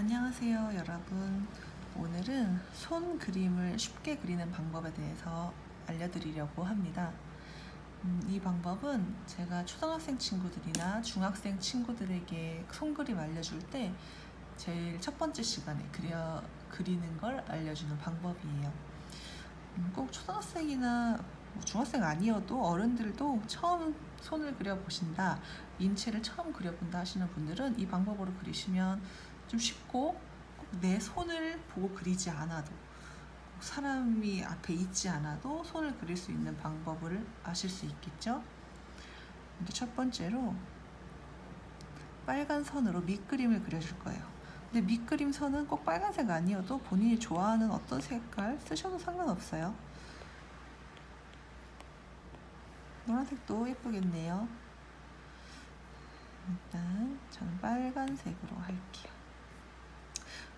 안녕하세요, 여러분. 오늘은 손 그림을 쉽게 그리는 방법에 대해서 알려드리려고 합니다. 음, 이 방법은 제가 초등학생 친구들이나 중학생 친구들에게 손그림 알려줄 때 제일 첫 번째 시간에 그려 그리는 걸 알려주는 방법이에요. 음, 꼭 초등학생이나 뭐 중학생 아니어도 어른들도 처음 손을 그려 보신다, 인체를 처음 그려본다 하시는 분들은 이 방법으로 그리시면 좀 쉽고 꼭 내 손을 보고 그리지 않아도 사람이 앞에 있지 않아도 손을 그릴 수 있는 방법을 아실 수 있겠죠? 이제 첫 번째로 빨간 선으로 밑그림을 그려줄 거예요. 근데 밑그림 선은 꼭 빨간색 아니어도 본인이 좋아하는 어떤 색깔 쓰셔도 상관없어요. 노란색도 예쁘겠네요. 일단 저는 빨간색으로 할게요.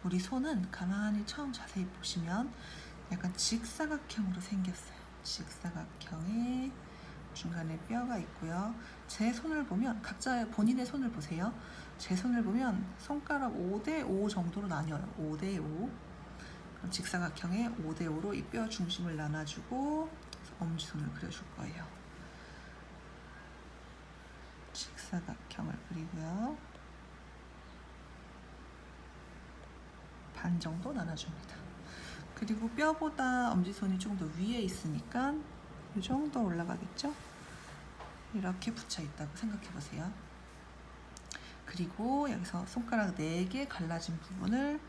우리 손은 가만히 처음 자세히 보시면 약간 직사각형으로 생겼어요. 직사각형에 중간에 뼈가 있고요. 제 손을 보면 각자 본인의 손을 보세요. 제 손을 보면 손가락 5대 5 정도로 나뉘어요. 5대 5. 그럼 직사각형에 5대 5로 이 뼈 중심을 나눠주고 엄지손을 그려줄 거예요. 직사각형을 그리고요. 반 정도 나눠줍니다. 그리고 뼈보다 엄지손이 좀더 위에 있으니까 이 정도 올라가겠죠? 이렇게 붙여 있다고 생각해 보세요. 그리고 여기서 손가락 4개 갈라진 부분을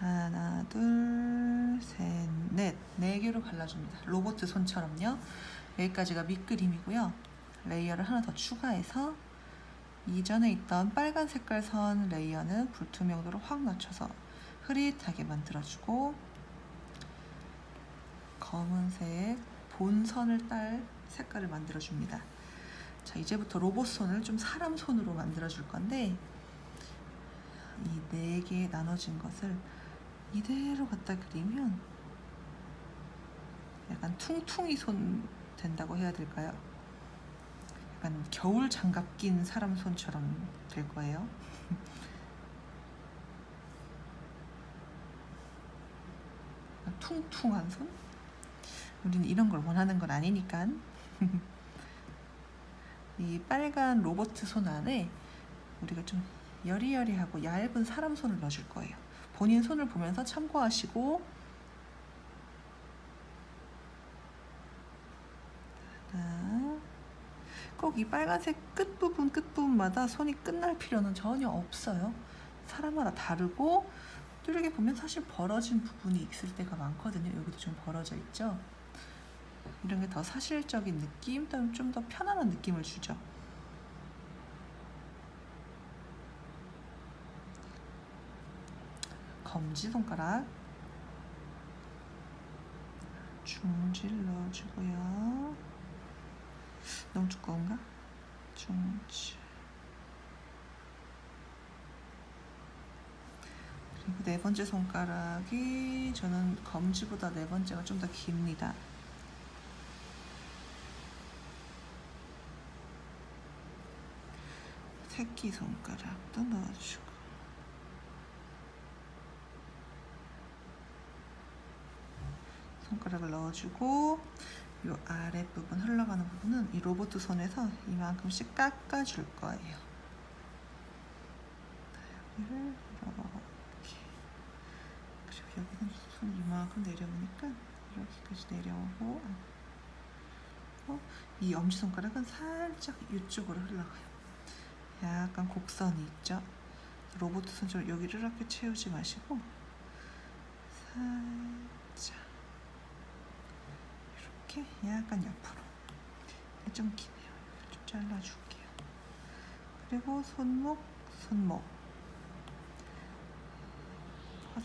하나, 둘, 셋, 넷, 네 개로 갈라줍니다. 로봇 손처럼요. 여기까지가 밑그림이고요. 레이어를 하나 더 추가해서 이전에 있던 빨간 색깔 선 레이어는 불투명도로 확 낮춰서 흐릿하게 만들어주고 검은색 본선을 딸 색깔을 만들어줍니다. 자 이제부터 로봇 손을 좀 사람 손으로 만들어줄 건데 이 네 개 나눠진 것을 이대로 갖다 그리면 약간 퉁퉁이 손 된다고 해야 될까요? 약간 겨울 장갑 낀 사람 손처럼 될 거예요. 퉁퉁한 손? 우리는 이런 걸 원하는 건 아니니까. 이 빨간 로봇 손 안에 우리가 좀 여리여리하고 얇은 사람 손을 넣어줄 거예요. 본인 손을 보면서 참고하시고 꼭 이 빨간색 끝부분 끝부분마다 손이 끝날 필요는 전혀 없어요. 사람마다 다르고 또 이렇게 보면 사실 벌어진 부분이 있을 때가 많거든요. 여기도 좀 벌어져 있죠. 이런 게 더 사실적인 느낌, 좀 더 편안한 느낌을 주죠. 검지 손가락 중지를 넣어주고요. 너무 두꺼운가? 중지. 그리고 네 번째 손가락이 저는 검지보다 네 번째가 좀 더 깁니다. 새끼 손가락도 넣어주고. 손가락을 넣어주고 이 아랫부분 흘러가는 부분은 이 로봇 손에서 이만큼씩 깎아줄 거예요. 여기를 그리고 여기는 손 이만큼 내려오니까 이렇게까지 내려오고 어, 이 엄지손가락은 살짝 이쪽으로 흘러가요. 약간 곡선이 있죠. 로봇 손처럼 여기를 이렇게 채우지 마시고 살짝 이렇게 약간 옆으로 좀 기네요. 좀 잘라줄게요. 그리고 손목, 손목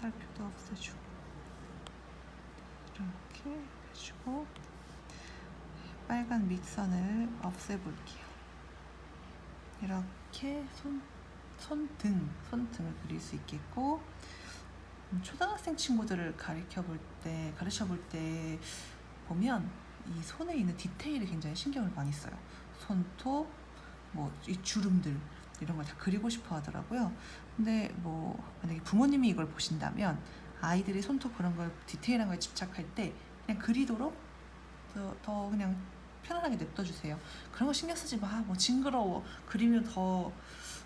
화살표도 없애주고 이렇게 해주고 빨간 밑선을 없애볼게요. 이렇게 손, 손등, 손등을 그릴 수 있겠고 음, 초등학생 친구들을 가르쳐 볼 때, 가르쳐 볼 때 보면 이 손에 있는 디테일에 굉장히 신경을 많이 써요. 손톱, 뭐 이 주름들 이런 걸 다 그리고 싶어 하더라고요. 근데 뭐 만약에 부모님이 이걸 보신다면 아이들이 손톱 그런 걸 디테일한 거에 집착할 때 그냥 그리도록 더, 더 그냥 편안하게 냅둬주세요. 그런 거 신경 쓰지 마. 뭐 징그러워. 그리면 더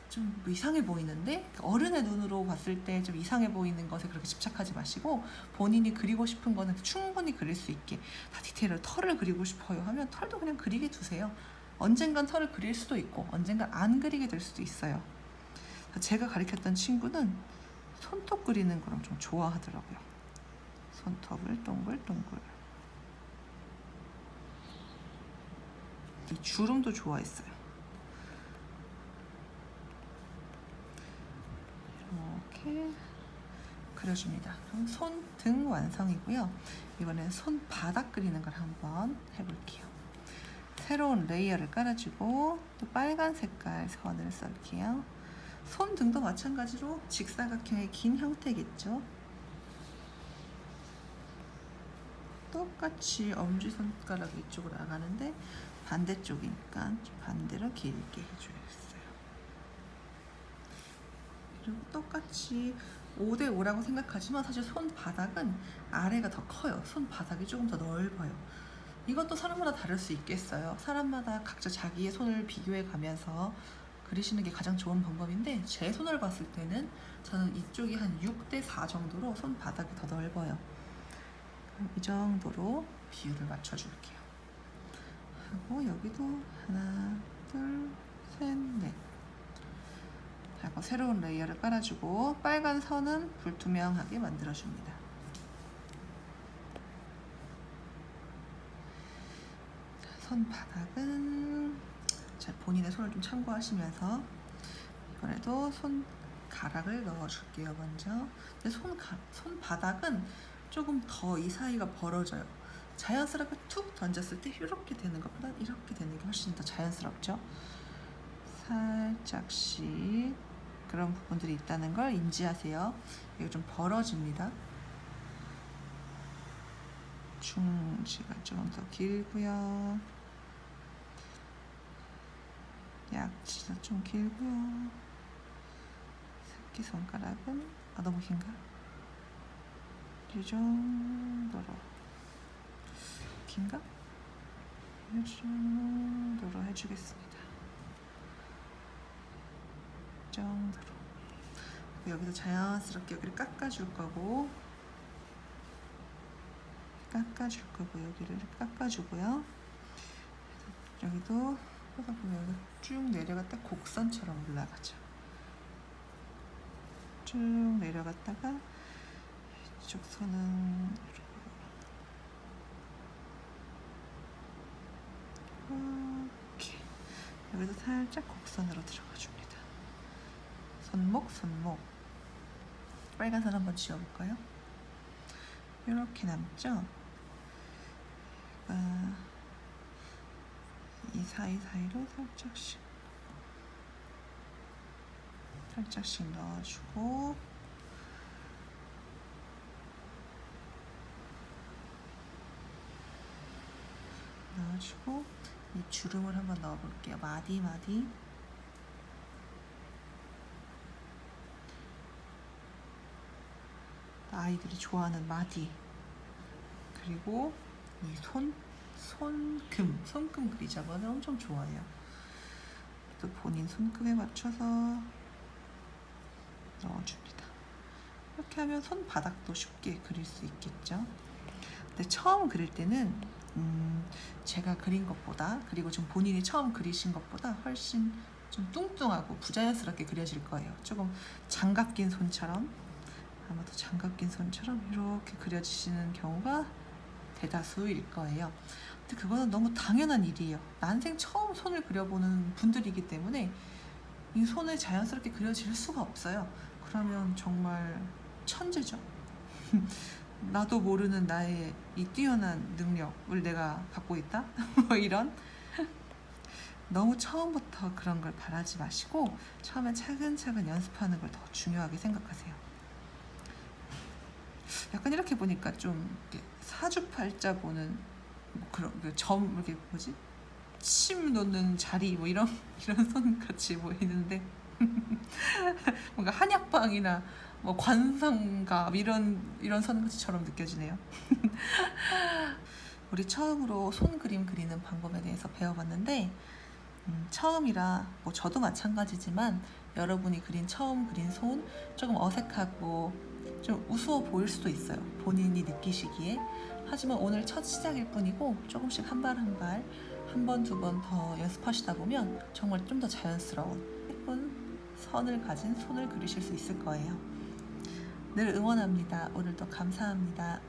좀뭐 이상해 보이는데 어른의 눈으로 봤을 때 좀 이상해 보이는 것에 그렇게 집착하지 마시고 본인이 그리고 싶은 거는 충분히 그릴 수 있게 다 디테일을 털을 그리고 싶어요 하면 털도 그냥 그리게 두세요. 언젠간 털을 그릴 수도 있고 언젠간 안 그리게 될 수도 있어요. 제가 가르쳤던 친구는 손톱 그리는 거랑 좀 좋아하더라고요. 손톱을 동글동글. 이 주름도 좋아했어요. 이렇게 그려줍니다. 손등 완성이고요. 이번엔 손바닥 그리는 걸 한번 해볼게요. 새로운 레이어를 깔아주고 또 빨간 색깔 선을 썰게요. 손 등도 마찬가지로 직사각형의 긴 형태겠죠. 똑같이 엄지손가락 이쪽으로 나가는데 반대쪽이니까 좀 반대로 길게 해줘야겠어요. 그리고 똑같이 5대 5라고 생각하지만 사실 손바닥은 아래가 더 커요. 손바닥이 조금 더 넓어요. 이것도 사람마다 다를 수 있겠어요. 사람마다 각자 자기의 손을 비교해 가면서 그리시는 게 가장 좋은 방법인데 제 손을 봤을 때는 저는 이쪽이 한 6대 4 정도로 손바닥이 더 넓어요. 이 정도로 비율을 맞춰줄게요. 하고 여기도 하나, 둘, 셋, 넷. 하고 새로운 레이어를 깔아주고 빨간 선은 불투명하게 만들어줍니다. 손바닥은 자, 본인의 손을 좀 참고하시면서 이번에도 손가락을 넣어줄게요 먼저. 근데 손가, 손바닥은 조금 더 이 사이가 벌어져요. 자연스럽게 툭 던졌을 때 이렇게 되는 것보다 이렇게 되는 게 훨씬 더 자연스럽죠. 살짝씩 그런 부분들이 있다는 걸 인지하세요. 이거 좀 벌어집니다. 중지가 좀 더 길고요. 약지도 좀 길고요. 새끼 손가락은 아 너무 긴가? 이 정도로 긴가? 이 정도로 해주겠습니다. 이 정도로 여기서 자연스럽게 여기를 깎아줄 거고 깎아줄 거고 여기를 깎아주고요. 여기도 하다 보면 쭉 내려갔다 곡선처럼 올라가죠. 쭉 내려갔다가 이쪽 선은 이렇게 여기도 살짝 곡선으로 들어가 줍니다. 손목, 손목. 빨간 선 한번 지워볼까요? 이렇게 남죠? 아, 이 사이 사이로 살짝씩. 살짝씩 넣어주고. 넣어주고. 이 주름을 한번 넣어볼게요. 마디 마디. 아이들이 좋아하는 마디. 그리고 이 손 손금 손금 그리자고 하면 엄청 좋아해요. 또 본인 손금에 맞춰서 넣어줍니다. 이렇게 하면 손바닥도 쉽게 그릴 수 있겠죠. 근데 처음 그릴 때는 음, 제가 그린 것보다 그리고 좀 본인이 처음 그리신 것보다 훨씬 좀 뚱뚱하고 부자연스럽게 그려질 거예요. 조금 장갑 낀 손처럼 아마도 장갑 낀 손처럼 이렇게 그려지시는 경우가 대다수일 거예요. 근데 그거는 너무 당연한 일이에요. 난생 처음 손을 그려보는 분들이기 때문에 이 손을 자연스럽게 그려질 수가 없어요. 그러면 정말 천재죠. 나도 모르는 나의 이 뛰어난 능력을 내가 갖고 있다? 뭐 이런 너무 처음부터 그런 걸 바라지 마시고 처음에 차근차근 연습하는 걸 더 중요하게 생각하세요. 약간 이렇게 보니까 좀 이렇게 사주팔자 보는 뭐 그런 그 점 이렇게 뭐지 침 놓는 자리 뭐 이런 이런 손 같이 보이는데 뭔가 한약방이나 뭐 관상갑 이런 이런 선글처럼 느껴지네요. 우리 처음으로 손 그림 그리는 방법에 대해서 배워봤는데 음, 처음이라 뭐 저도 마찬가지지만 여러분이 그린 처음 그린 손 조금 어색하고 좀 우스워 보일 수도 있어요. 본인이 느끼시기에. 하지만 오늘 첫 시작일 뿐이고 조금씩 한 발 한 발 한 번 두 번 더 연습하시다 보면 정말 좀 더 자연스러운 예쁜 선을 가진 손을 그리실 수 있을 거예요. 늘 응원합니다. 오늘도 감사합니다.